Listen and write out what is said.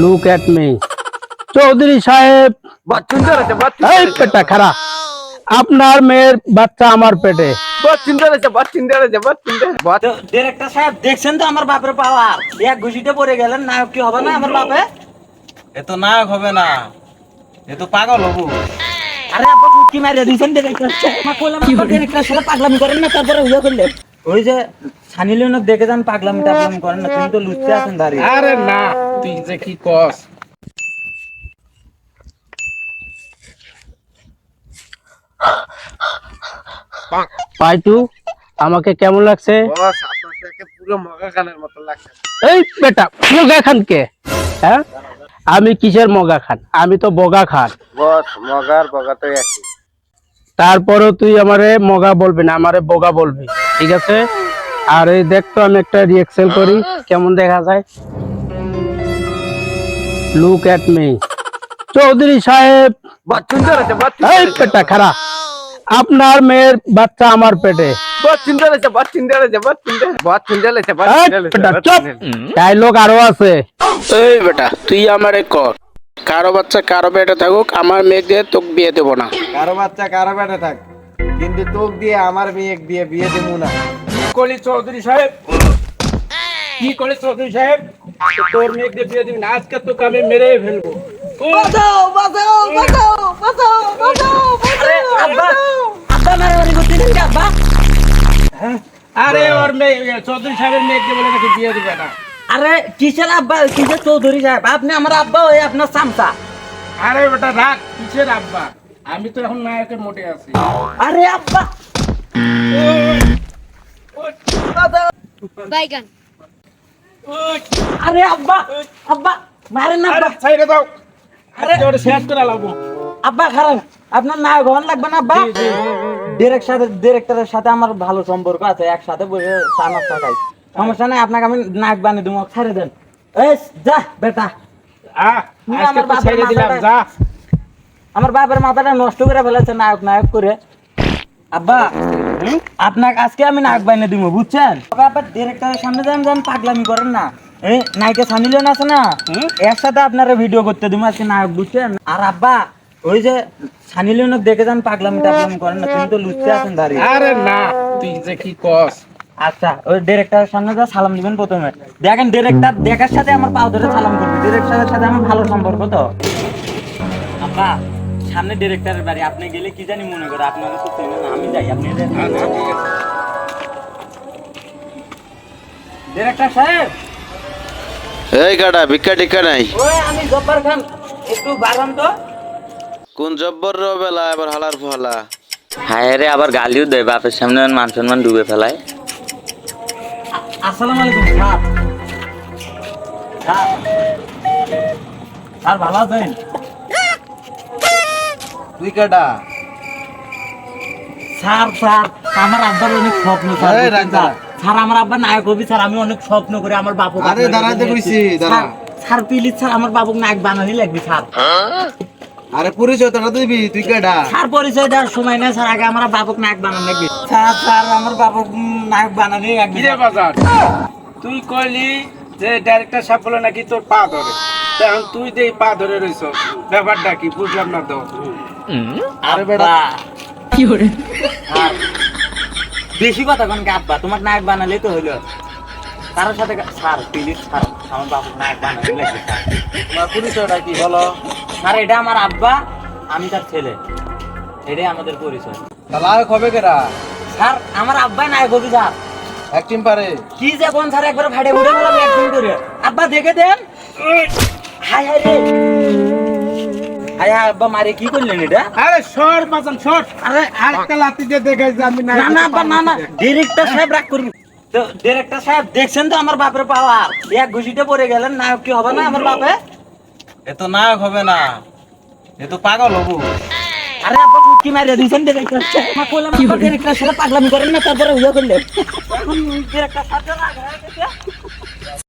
Look at me Chowdhury সাহেব। এই পেটা খারাপ। আপনার মেয়ের বাচ্চা আমার পেটে। বাচ্চুন ধরেছে বাচ্চুন ধরেছে বাচ্চুন ধরেছে ডিরেক্টর সাহেব দেখছেন তো আমার বাপের পাওয়ার? এক ঘুষিতে পড়ে গেলেন নায়ক কি হবে না আমার বাপে? এ তো নায়ক হবে না। এ তো পাগল হবু। আরে আপনি কি মারিয়ে দিয়েছেন ডিরেক্টর সাহেব। কইলাম ডিরেক্টর সাহেব পাগলামি করেন না তারপরে করলেন। ওই যে সানি লিওনক দেখে যান পাগলামি টাগলামি করেন না তুমি তো লুচতে আছেন দাঁড়িয়ে। আরে না। তুই যে কি কস পাইটু আমাকে কেমন লাগছে? বস আপনাকে পুরো মগা খানের মতো লাগছে? এই বেটা মগা খান কে? হ্যাঁ? আমি কিসের মগা খান? আমি তো বগা খান। বস মগার বগা তো একই তারপরেও তুই আমারে মগা বলবি না আমারে বগা বলবি ঠিক আছে? আর এই দেখ তো আমি একটা রিয়েকশন করি কেমন দেখা যায়? লুক এট মি চৌধুরী সাহেব। এই পেটা খারাপ। আপনার মেয়ের বাচ্চা আমার পেটে। ডায়লগ আরও আছে। এই বেটা তুই আমারে কর। কারও বাচ্চা কারও পেটে থাকুক আমার মেয়ে দিয়ে তোকে বিয়ে দেবো না। কারও বাচ্চা কারও বেটা থাক কিন্তু তোক দিয়ে আমার মেয়ে দিয়ে বিয়ে দেবো না। কি করলি চৌধুরী সাহেব কি করলি চৌধুরী সাহেব? তোর মেয়ে দিয়ে বিয়ে দিবি না আজকে তোকে আমি মেরে ফেলব। আরে আব্বা আব্বা মারামারি করতেছেন কি আব্বা। আরে ওর মেয়ে চৌধুরী সাহেবের মেয়ে বলে নাকি বিয়ে দিবে না। আরে কিসের আব্বা কিসের চৌধুরী সাহেব? আপনি আমার আব্বা ওই আপনার সামসা। আরে বেটা রাখ কিসের আব্বা? আমি তো এখন নায়কের মোটে আছি। আরে আব্বা। বাইগান। আরে আব্বা আব্বা মারেন না আব্বা। সাইডে দাও। আরে। ওটা শেষ করে লাগবো আব্বা খারাপ। আপনার হন লাগবে না আব্বা? ডিরেক্ট সাথে ডিরেক্টরের সাথে আমার ভালো সম্পর্ক আছে একসাথে বসে খাই। সমস্যা নাই আপনাকে আমি নায়ক বানিয়ে দেবো ছেড়ে দেন। এই যা বেটা। আমার বাপের মাথাটা নষ্ট করে ফেলেছে নায়ক নায়ক করে। আব্বা আপনাকে আজকে আমি নায়ক বানিয়ে দিব বুঝছেন? আবার ডিরেক্টরের সামনে যান যান পাগলামি করেন না এই নায়িকা সানি আছে না এর সাথে আপনারা ভিডিও করতে দিব আজকে নায়ক বুঝছেন? আর আব্বা ওই যে দেখে যান পাগলামি টাগলামি করেন না তুমি তো লুচতে আছেন দাঁড়িয়ে। আরে না তুই যে কি কস? আচ্ছা ওই ডিরেক্টরের সামনে যা সালাম দিবেন প্রথমে। দেখেন ডিরেক্টর দেখার সাথে আমার পাও ধরে সালাম করবে। ডিরেক্টরের সাথে আমার ভালো সম্পর্ক তো। আব্বা সামনে ডিরেক্টরের বাড়ি আপনি গেলে কি জানি মনে করে আপনাকে তো চেনে না আমি যাই আপনি আচ্ছা ঠিক আছে। ডিরেক্টর সাহেব! এই কাটা ভিক্ষা টিক্ষা নাই? ওই আমি জব্বার খান একটু বাগান তো। কোন জব্বর র বেলা এবার হালার ফলা? হায় রে আবার গালিও দেয় বাপের সামনে মান সম্মান ডুবে ফেলায়। আসসালামু আলাইকুম স্যার। স্যার স্যার ভালো আছেন? তুই স্যার স্যার আমার আব্বার অনেক স্বপ্ন স্যার স্যার। আমার আব্বা নায়ক হবি স্যার আমি অনেক স্বপ্ন করে আমার বাপু আরে, দাঁড়াতে কইছি, দাঁড়া। স্যার প্লিজ স্যার আমার বাবুকে নায়ক বানানি লাগবে স্যার। আরে পরিচয় তোরা দিবি তুই কাটা স্যার পরিচয় দেওয়ার সময় না স্যার আগে আমার বাবুকে নায়ক বানানো লাগবে। স্যার স্যার আমার বাবুক নায়ক বানানি লাগবে কিরে বাজার? তুই কইলি যে ডাইরেক্টর সাহেব বলে নাকি তোর পা ধরে। এখন তুই যে পা ধরে রইছ ব্যাপারটা কি বুঝলাম না তো? আরে বেটা। কি করে বেশি কথা কোন আব্বা? তোমার নায়ক বানালেই তো হইল। কারোর সাথে স্যার প্লিজ স্যার আমার বাবুক নায়ক স্যার তোমার পরিচয়টা কি বলো? স্যার এটা আমার আব্বা আমি তার ছেলে। এটাই আমাদের পরিচয়। তাহলে আর কবে কেরা স্যার আমার আব্বা নায়ক হবি স্যার। একটিম পারে। কি যে কোন স্যার একবার ফাটে উঠে গেলাম একদিন করে। আব্বা দেখে দেন। হাই হাই রে। আব্বা মারে কি করলেন এটা? আরে শর্ট বাজান শর্ট আরে আরেকটা লাতি দিয়ে দেখে যে না না আব্বা না না ডিরেক্টর সাহেব রাগ করবি তো ডিরেক্টর সাহেব দেখছেন তো আমার বাপের পাওয়ার? এক ঘুষিতে পড়ে গেলেন নায়ক কি হবে না আমার বাপে? এ তো নায়ক হবে না। এ তো পাগল হবু। আরে আব্বা কি মারিয়ে দিয়েছেন ডিরেক্টর সাহেব। মা কইলাম ডিরেক্টর সাহেব পাগলামি করেন না তারপরে উইয়া করলেন। এখন ডিরেক্টর সাহেব রাগ হয়ে গেছে।